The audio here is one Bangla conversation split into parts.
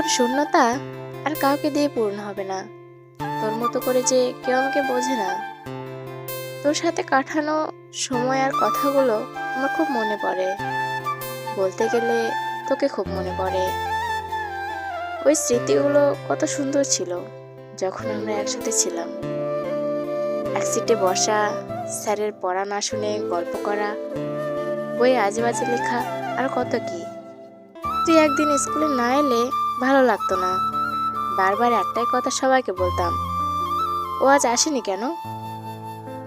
এখন শূন্যতা আর কাউকে দিয়ে পূর্ণ হবে না। তোর মতো করে যে কেউ আমাকে বোঝে না। তোর সাথে কাটানো সময় আর কথাগুলো আমার খুব মনে পড়ে। বলতে গেলে তোকে খুব মনে পড়ে। ওই স্মৃতিগুলো কত সুন্দর ছিল যখন আমরা একসাথে ছিলাম। এক সিটে বসা, স্যারের পড়া না শুনে গল্প করা বই আজে বাজে লেখা আর কত কি। তুই একদিন স্কুলে না এলে ভালো লাগতো না। বারবার একটাই কথা সবাইকে বলতাম, ও আজ আসেনি কেন?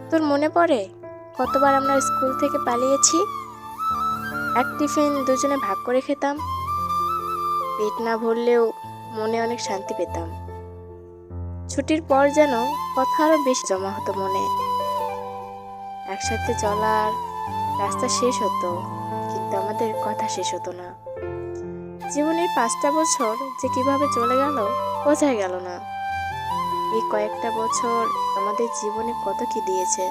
তোর মনে পড়ে? কতবার আমরা স্কুল থেকে পালিয়েছি? এক টিফিন দুজনে ভাগ করে খেতাম। পেট না ভরলেও মনে অনেক শান্তি পেতাম। ছুটির পর যেন কথা আরও বেশি জমা হতো মনে। একসাথে চলার রাস্তা শেষ হতো, কিন্তু আমাদের কথা শেষ হতো না। জীবনের পাঁচটা বছর যে কীভাবে চলে গেল, বোঝাই গেল না। এই কয়েকটা বছর আমাদের জীবনে কত কি দিয়েছে?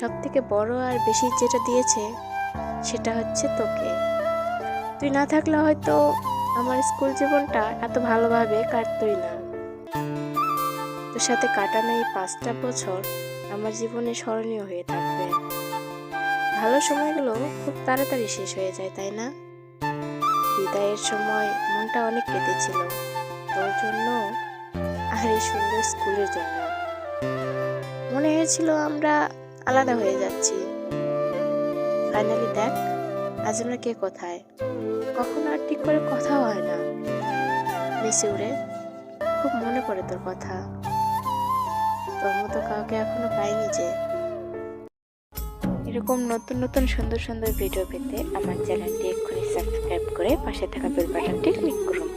সব থেকে বড় আর বেশি যেটা দিয়েছে, সেটা হচ্ছে তোকে। তুই না থাকলে হয়তো আমার স্কুল জীবনটা এত ভালোভাবে কাটতই না। তোর সাথে কাটানো এই পাঁচটা বছর আমার জীবনে স্মরণীয় হয়ে থাকবে। ভালো সময়গুলো খুব তাড়াতাড়ি শেষ হয়ে যায়, তাই না? বিদায়ের সময় মনটা অনেক কেঁদেছিল। তোর জন্য আর এই সুন্দর স্কুলের জন্য। মনে হয়েছিল আমরা আলাদা হয়ে যাচ্ছি। ফাইনালি দেখ, আজ আমরা কে কোথায়? কখনো আর ঠিক করে কথা হয় না। মিসিউরে খুব মনে পড়ে তোর কথা। তোর মতো কাউকে এখনও পাইনি যে এরকম নতুন নতুন সুন্দর সুন্দর ভিডিও পেতে আমার চ্যানেলটি এক্ষুনি সাবস্ক্রাইব করে পাশে থাকা বেল বাটনটি ক্লিক করুন।